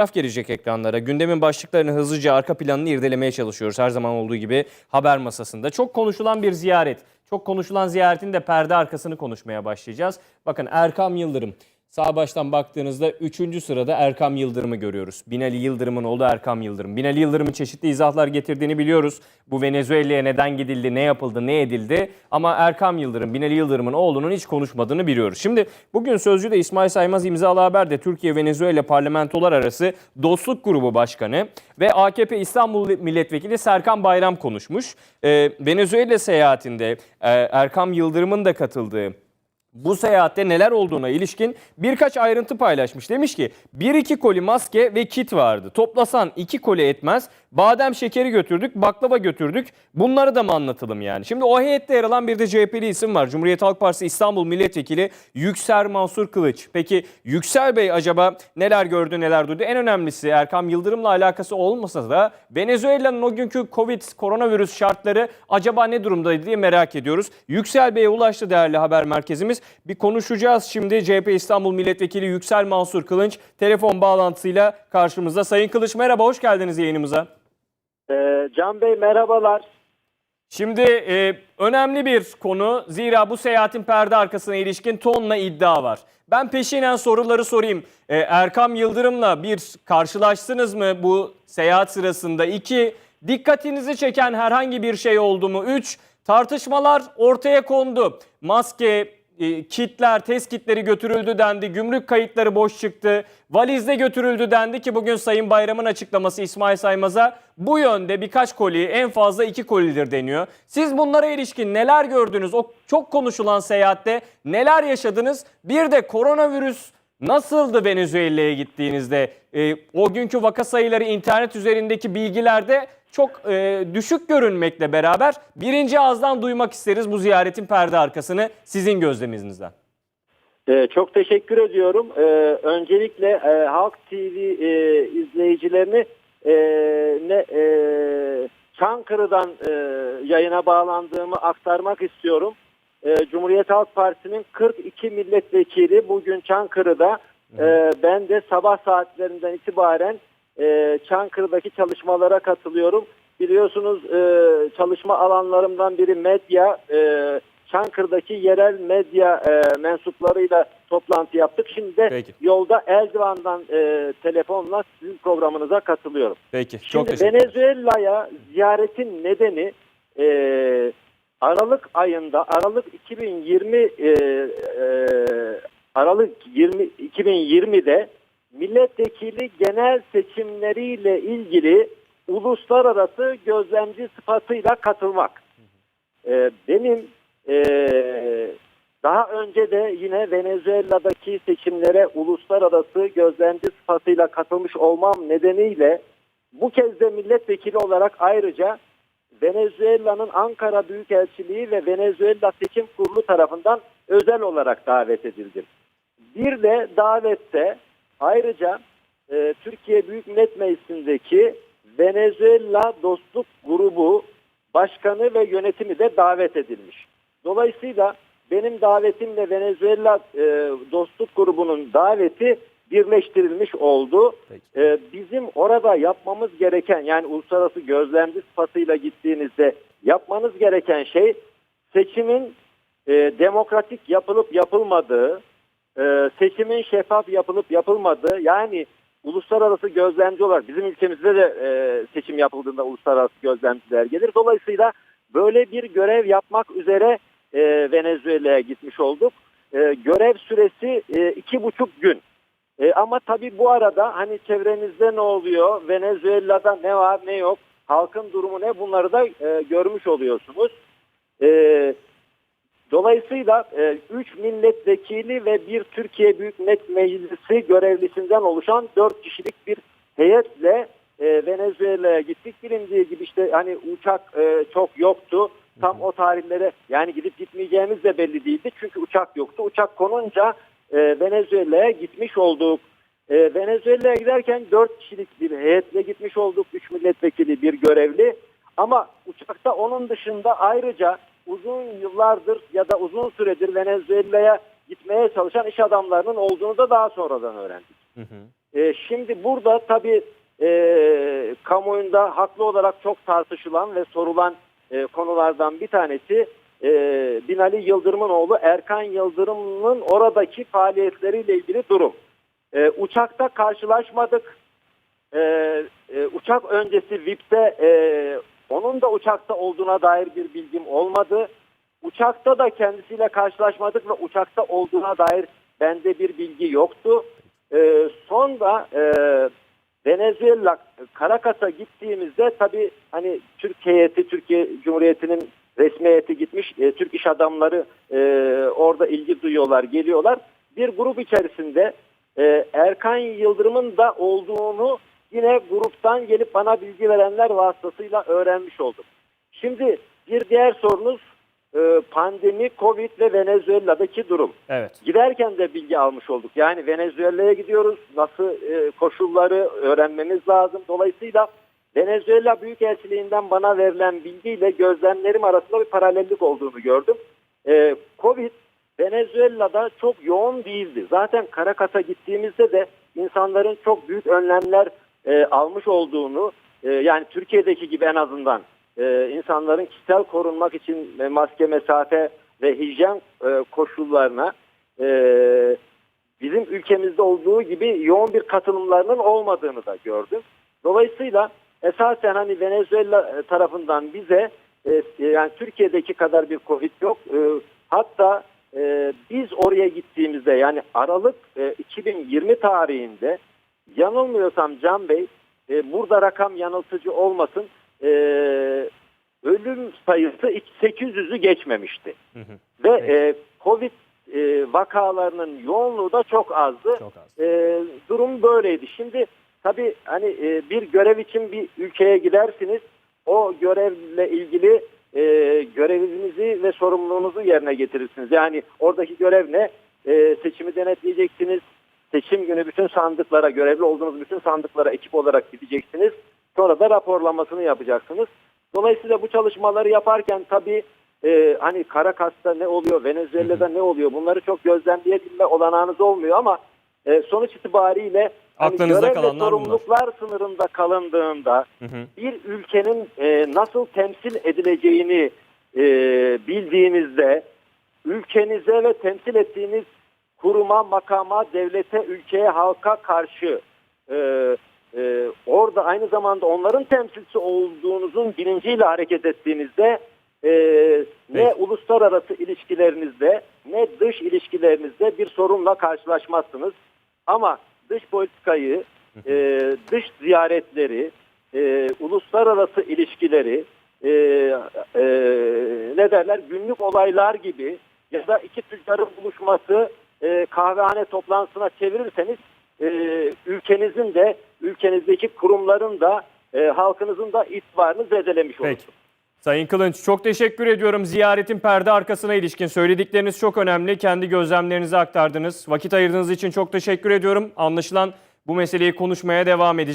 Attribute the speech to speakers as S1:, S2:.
S1: Fotoğraf gelecek ekranlara. Gündemin başlıklarını hızlıca arka planını irdelemeye çalışıyoruz. Her zaman olduğu gibi haber masasında. Çok konuşulan bir ziyaret. Çok konuşulan ziyaretin de perde arkasını konuşmaya başlayacağız. Bakın Erkam Yıldırım. Sağ baştan baktığınızda 3. sırada Erkam Yıldırım'ı görüyoruz. Binali Yıldırım'ın oğlu Erkam Yıldırım. Binali Yıldırım'ın çeşitli izahlar getirdiğini biliyoruz. Bu Venezuela'ya neden gidildi, ne yapıldı, ne edildi. Ama Erkam Yıldırım, Binali Yıldırım'ın oğlunun hiç konuşmadığını biliyoruz. Şimdi bugün Sözcü'de İsmail Saymaz imzalı haberde Türkiye-Venezuela parlamentolar arası dostluk grubu başkanı ve AKP İstanbul Milletvekili Serkan Bayram konuşmuş. Ee, Venezuela seyahatinde e, Erkam Yıldırım'ın da katıldığı bu seyahatte neler olduğuna ilişkin birkaç ayrıntı paylaşmış. Demiş ki 1-2 koli maske ve kit vardı. Toplasan 2 koli etmez. Badem şekeri götürdük, baklava götürdük. Bunları da mı anlatalım yani? Şimdi o heyette yer alan bir de CHP'li isim var. Cumhuriyet Halk Partisi İstanbul Milletvekili Yüksel Mansur Kılıç. Peki Yüksel Bey acaba neler gördü, neler duydu? En önemlisi Erkam Yıldırım'la alakası olmasa da Venezuela'nın o günkü Covid, koronavirüs şartları acaba ne durumdaydı diye merak ediyoruz. Yüksel Bey'e ulaştı değerli haber merkezimiz. Bir konuşacağız şimdi CHP İstanbul Milletvekili Yüksel Mansur Kılıç telefon bağlantısıyla karşımızda. Sayın Kılıç merhaba, hoş geldiniz yayınımıza.
S2: Ee, Can Bey merhabalar.
S1: Şimdi e, önemli bir konu zira bu seyahatin perde arkasına ilişkin tonla iddia var. Ben peşinen soruları sorayım. E, Erkam Yıldırım'la bir karşılaştınız mı bu seyahat sırasında? İki, dikkatinizi çeken herhangi bir şey oldu mu? Üç, tartışmalar ortaya kondu. Maske, e, kitler, test kitleri götürüldü dendi. Gümrük kayıtları boş çıktı. Valizde götürüldü dendi ki bugün Sayın Bayram'ın açıklaması İsmail Saymaz'a bu yönde birkaç koli en fazla iki kolidir deniyor. Siz bunlara ilişkin neler gördünüz? O çok konuşulan seyahatte neler yaşadınız? Bir de koronavirüs nasıldı Venezuela'ya gittiğinizde? E, o günkü vaka sayıları internet üzerindeki bilgilerde çok e, düşük görünmekle beraber birinci ağızdan duymak isteriz bu ziyaretin perde arkasını sizin gözleminizden.
S2: Ee, çok teşekkür ediyorum. Ee, öncelikle e, Halk TV e, izleyicilerini e, ne e, Çankırı'dan e, yayına bağlandığımı aktarmak istiyorum. E, Cumhuriyet Halk Partisi'nin 42 milletvekili bugün Çankırı'da. E, ben de sabah saatlerinden itibaren e, Çankırı'daki çalışmalara katılıyorum. Biliyorsunuz e, çalışma alanlarımdan biri medya. E, Çankırı'daki yerel medya e, mensuplarıyla toplantı yaptık. Şimdi de
S1: Peki.
S2: yolda Eldivan'dan e, telefonla sizin programınıza katılıyorum.
S1: Peki çok
S2: Şimdi. Venezuela'ya ziyaretin nedeni e, Aralık ayında Aralık 2020 e, e, Aralık 20 2020'de milletvekili genel seçimleriyle ilgili uluslararası gözlemci sıfatıyla katılmak. E, benim e, daha önce de yine Venezuela'daki seçimlere uluslararası gözlemci sıfatıyla katılmış olmam nedeniyle bu kez de milletvekili olarak ayrıca Venezuela'nın Ankara Büyükelçiliği ve Venezuela Seçim Kurulu tarafından özel olarak davet edildim. Bir de davette ayrıca e, Türkiye Büyük Millet Meclisi'ndeki Venezuela Dostluk Grubu Başkanı ve yönetimi de davet edilmiş. Dolayısıyla benim davetimle Venezuela e, Dostluk Grubu'nun daveti birleştirilmiş oldu.
S1: Peki.
S2: E, bizim orada yapmamız gereken yani uluslararası gözlemci sıfatıyla gittiğinizde yapmanız gereken şey seçimin e, demokratik yapılıp yapılmadığı, e, seçimin şeffaf yapılıp yapılmadığı yani uluslararası gözlemci olarak bizim ülkemizde de e, seçim yapıldığında uluslararası gözlemciler gelir. Dolayısıyla böyle bir görev yapmak üzere e, Venezuela'ya gitmiş olduk. E, görev süresi e, iki buçuk gün. E, ama tabii bu arada hani çevrenizde ne oluyor, Venezuela'da ne var ne yok, halkın durumu ne bunları da e, görmüş oluyorsunuz. E, dolayısıyla 3 milletvekili ve bir Türkiye Büyük Millet Meclisi görevlisinden oluşan 4 kişilik bir heyetle e, Venezuela'ya gittik. Bilindiği gibi işte hani uçak e, çok yoktu. Tam o tarihlere yani gidip gitmeyeceğimiz de belli değildi. Çünkü uçak yoktu. Uçak konunca e, Venezuela'ya gitmiş olduk. E, Venezuela'ya giderken 4 kişilik bir heyetle gitmiş olduk. 3 milletvekili bir görevli. Ama uçakta onun dışında ayrıca uzun yıllardır ya da uzun süredir Venezuela'ya gitmeye çalışan iş adamlarının olduğunu da daha sonradan öğrendik.
S1: Hı hı.
S2: E, şimdi burada tabii e, kamuoyunda haklı olarak çok tartışılan ve sorulan e, konulardan bir tanesi e, Binali Yıldırım'ın oğlu Erkan Yıldırım'ın oradaki faaliyetleriyle ilgili durum. E, uçakta karşılaşmadık. E, e, uçak öncesi VIP'te e, onun da uçakta olduğuna dair bir bilgim olmadı. Uçakta da kendisiyle karşılaşmadık ve uçakta olduğuna dair bende bir bilgi yoktu. E, sonra e, Venezuela Caracas'a gittiğimizde tabii hani Türk heyeti, Türkiye Cumhuriyeti'nin resmi heyeti gitmiş. E, Türk iş adamları e, orada ilgi duyuyorlar, geliyorlar. Bir grup içerisinde e, Erkan Yıldırım'ın da olduğunu yine gruptan gelip bana bilgi verenler vasıtasıyla öğrenmiş oldum. Şimdi bir diğer sorunuz e, pandemi, Covid ve Venezuela'daki durum.
S1: Evet.
S2: Giderken de bilgi almış olduk. Yani Venezuela'ya gidiyoruz. Nasıl e, koşulları öğrenmemiz lazım. Dolayısıyla Venezuela Büyükelçiliğinden bana verilen bilgiyle gözlemlerim arasında bir paralellik olduğunu gördüm. E, Covid Venezuela'da çok yoğun değildi. Zaten Caracas'a gittiğimizde de insanların çok büyük önlemler e, almış olduğunu e, yani Türkiye'deki gibi en azından e, insanların kişisel korunmak için e, maske, mesafe ve hijyen e, koşullarına e, bizim ülkemizde olduğu gibi yoğun bir katılımlarının olmadığını da gördüm. Dolayısıyla esasen hani Venezuela e, tarafından bize e, yani Türkiye'deki kadar bir Covid yok. E, hatta e, biz oraya gittiğimizde yani Aralık e, 2020 tarihinde yanılmıyorsam Can Bey e, burada rakam yanıltıcı olmasın e, ölüm sayısı 800'ü geçmemişti.
S1: Hı hı.
S2: Ve
S1: Peki.
S2: e, Covid e, vakalarının yoğunluğu da çok azdı.
S1: Çok az.
S2: E, durum böyleydi. Şimdi tabii hani e, bir görev için bir ülkeye gidersiniz. O görevle ilgili e, görevinizi ve sorumluluğunuzu yerine getirirsiniz. Yani oradaki görev ne? E, seçimi denetleyeceksiniz. Seçim günü bütün sandıklara, görevli olduğunuz bütün sandıklara ekip olarak gideceksiniz. Sonra da raporlamasını yapacaksınız. Dolayısıyla bu çalışmaları yaparken tabii e, hani Caracas'ta ne oluyor, Venezuela'da ne oluyor bunları çok gözlemleyebilme olanağınız olmuyor ama e, sonuç itibariyle hani
S1: Aklınızda
S2: görev ve
S1: kalanlar bunlar.
S2: sorumluluklar sınırında kalındığında
S1: Hı hı.
S2: bir ülkenin e, nasıl temsil edileceğini e, bildiğinizde ülkenize ve temsil ettiğiniz kuruma, makama, devlete, ülkeye, halka karşı e, e, orada aynı zamanda onların temsilcisi olduğunuzun bilinciyle hareket ettiğinizde e, ne
S1: Peki.
S2: uluslararası ilişkilerinizde ne dış ilişkilerinizde bir sorunla karşılaşmazsınız. Ama dış politikayı, e, dış ziyaretleri, e, uluslararası ilişkileri, e, e, ne derler günlük olaylar gibi ya da iki tüccarın buluşması e, kahvehane toplantısına çevirirseniz e, ülkenizin de ülkenizdeki kurumların da e, halkınızın da itibarını zedelemiş
S1: Peki.
S2: olursunuz.
S1: Sayın Kılınç çok teşekkür ediyorum. Ziyaretin perde arkasına ilişkin söyledikleriniz çok önemli. Kendi gözlemlerinizi aktardınız. Vakit ayırdığınız için çok teşekkür ediyorum. Anlaşılan bu meseleyi konuşmaya devam edeceğiz.